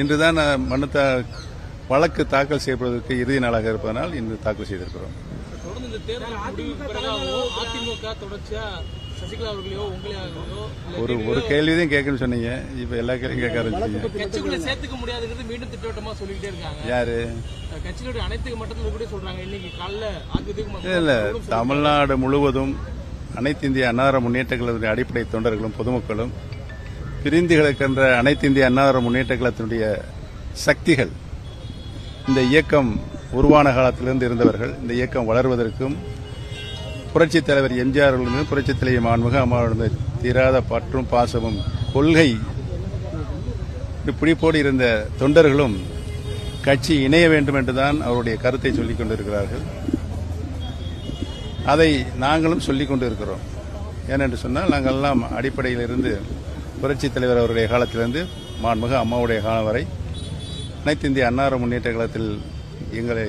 இன்றுதான் நான் மனு வழக்கு தாக்கல் செய்யப்படுவதற்கு இறுதி நாளாக இருப்பதனால் இன்று தாக்கல் செய்திருக்கிறோம். ஒரு ஒரு கேள்விதான் கேட்கணும்னு சொன்னீங்க. இப்ப எல்லா கேள்வியும் கேட்க ஆரம்பிச்சீங்க சேர்த்துக்க முடியாதுங்கிறது மீண்டும் திட்டவட்டமா சொல்லிக்கிட்டே இருக்காங்க. யாரு? கட்சிகளுடைய அனைத்து மட்டத்தில் கூட சொல்றாங்க? இன்னைக்கு காலைல இல்ல இல்ல. தமிழ்நாடு முழுவதும் அனைத்து இந்திய அன்னார முன்னேற்ற கழகத்தினுடைய அடிப்படை தொண்டர்களும் பொதுமக்களும் பிரிந்து கிடக்கின்ற அனைத்து இந்திய அன்னார முன்னேற்ற கழகத்தினுடைய சக்திகள் இந்த இயக்கம் உருவான காலத்திலிருந்து இருந்தவர்கள் இந்த இயக்கம் வளர்வதற்கும் புரட்சித் தலைவர் எம்ஜிஆர் அவர்களிடம் புரட்சித் தலைவர் மாண்புக அம்மாவிலிருந்து தீராத பற்றும் பாசமும் கொள்கை பிடிப்போடு இருந்த தொண்டர்களும் கட்சி இணைய வேண்டும் என்றுதான் அவருடைய கருத்தை சொல்லிக் கொண்டிருக்கிறார்கள். அதை நாங்களும் சொல்லிக் கொண்டிருக்கிறோம். ஏனென்று சொன்னால் நாங்கள் எல்லாம் அடிப்படையில் இருந்து புரட்சித் தலைவர் அவருடைய காலத்திலிருந்து மாண்புக அம்மாவுடைய காலம் வரை அனைத்து இந்திய அன்னார முன்னேற்ற கழகத்தில் எங்களை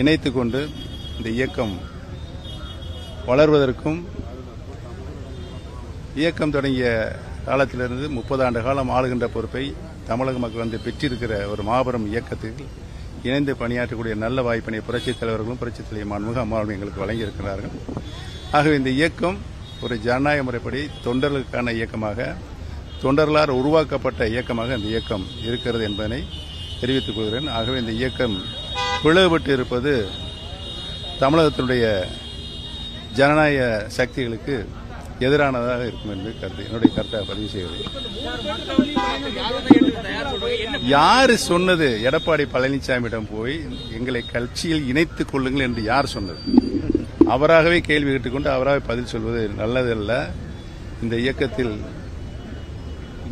இணைத்து கொண்டு இந்த இயக்கம் வளர்வதற்கும் இயக்கம் தொடங்கிய காலத்திலிருந்து முப்பது ஆண்டு காலம் ஆளுகின்ற பொறுப்பை தமிழக மக்கள் வந்து பெற்றிருக்கிற ஒரு மாபெரும் இயக்கத்தில் இணைந்து பணியாற்றக்கூடிய நல்ல வாய்ப்பினை புரட்சித் தலைவர்களும் புரட்சித் தலைவர் மாண்புக அம்மாவும் எங்களுக்கு வழங்கியிருக்கிறார்கள். ஆகவே இந்த இயக்கம் ஒரு ஜனநாயக முறைப்படி தொண்டர்களுக்கான இயக்கமாக தொண்டர்களால் உருவாக்கப்பட்ட இயக்கமாக இந்த இயக்கம் இருக்கிறது என்பதனை தெரிவித்துக் கொள்கிறேன். ஆகவே இந்த இயக்கம் பிளவுபட்டு இருப்பது தமிழகத்தினுடைய ஜனநாயக சக்திகளுக்கு எதிரானதாக இருக்கும் என்று கருத்து என்னுடைய கருத்தை பதிவு செய்கிறேன். யார் யாரு சொன்னது? எடப்பாடி பழனிசாமியிடம் போய் எங்களை கட்சியில் இணைத்துக் கொள்ளுங்கள் என்று யார் சொன்னது? அவராகவே கேள்வி கேட்டுக்கொண்டு அவராகவே பதில் சொல்வது நல்லதல்ல. இந்த இயக்கத்தில்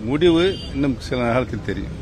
முடிவு இன்னும் சில நேரத்தில் தெரியும்.